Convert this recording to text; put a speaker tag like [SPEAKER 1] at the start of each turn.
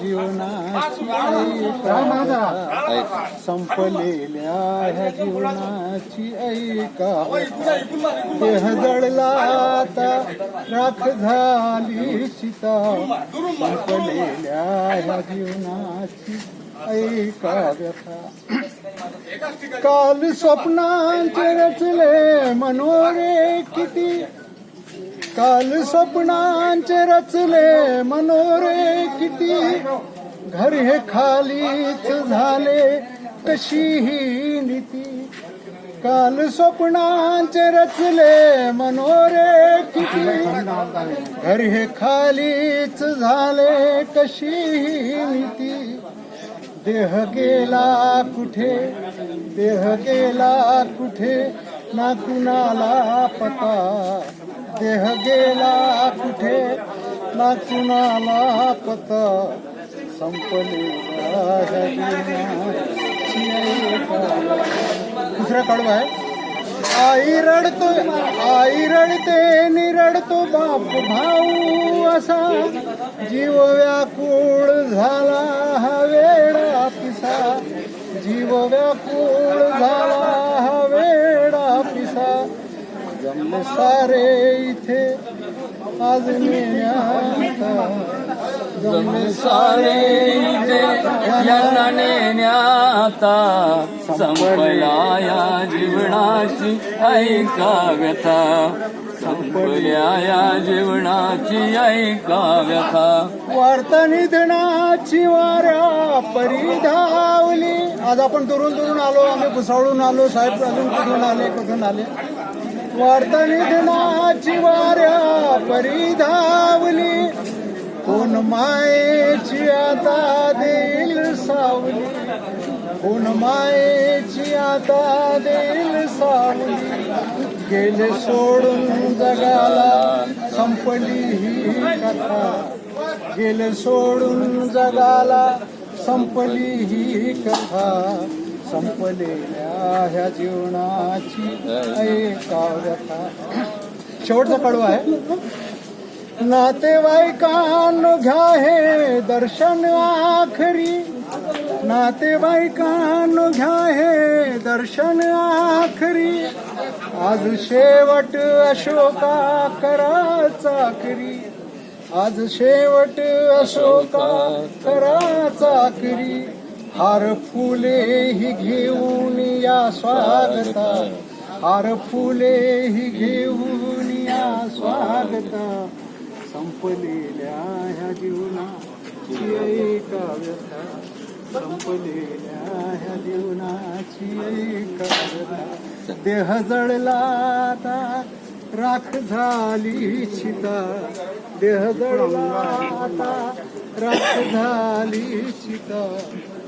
[SPEAKER 1] जीवनाची संपलेल्या ह्या जीवनाची ऐका. देह जळला आता राख झाली चिता संपलेल्या ह्या जीवनाची ऐका व्यथा. काल स्वप्नांचे रचले मनोरे किती काल स्वप्नांचे रचले मनोरे किती. घर हे खालीच झाले कशीही नीती. काल स्वप्नांचे रचले मनोरे किती. घर हे खालीच झाले कशीही नीती. देह गेला कुठे देह गेला कुठे ना कुणाला पता. देह गेला कुठे? ना कुणाला पता. संपले दुसरा कडव आहे आई रडतो आई रडते निरडतो बाप भाऊ असा. जीव व्याकुळ झाला हा वेडा पिसा जीव व्याकुळ झाला जमले सारे इथे आज नेण्याचा जमले
[SPEAKER 2] सारे इथे यांना नेण्याता संपला या जीवनाची ऐका व्यथा संपल्या या जीवनाची ऐका व्यथा
[SPEAKER 1] वार्ता निधनाची वाऱ्या परिधावली आज आपण दुरून दुरून आलो आम्ही भुसावळून आलो साहेब अजून कुठून आले कुठून आले? निधनाची वाऱ्या परिधावली कोण मायेची आता देईल सावली. कोण मायेची आता देईल सावली. गेले सोडून जगाला संपली ही कथा. गेले सोडून जगाला संपली ही कथा. संपलेल्या ह्या जीवनाची ऐका व्यथा शेवटचा कडवा आहे. नातेवाईकान घ्या हे दर्शन आखरी. नातेवाईकान घ्या हे दर्शन आखरी. आज शेवट अशोका करा चाकरी आज शेवट अशोका करा चाकरी हार फुले ही घेऊन या स्वागता. हार फुले ही घेऊन या स्वागता. संपलेल्या ह्या जीवनाची ऐका व्यथा. संपलेल्या ह्या जीवनाची ऐका व्यथा. देह जळला आता राख झाली चिता. देह जळला आता राख झाली चिता.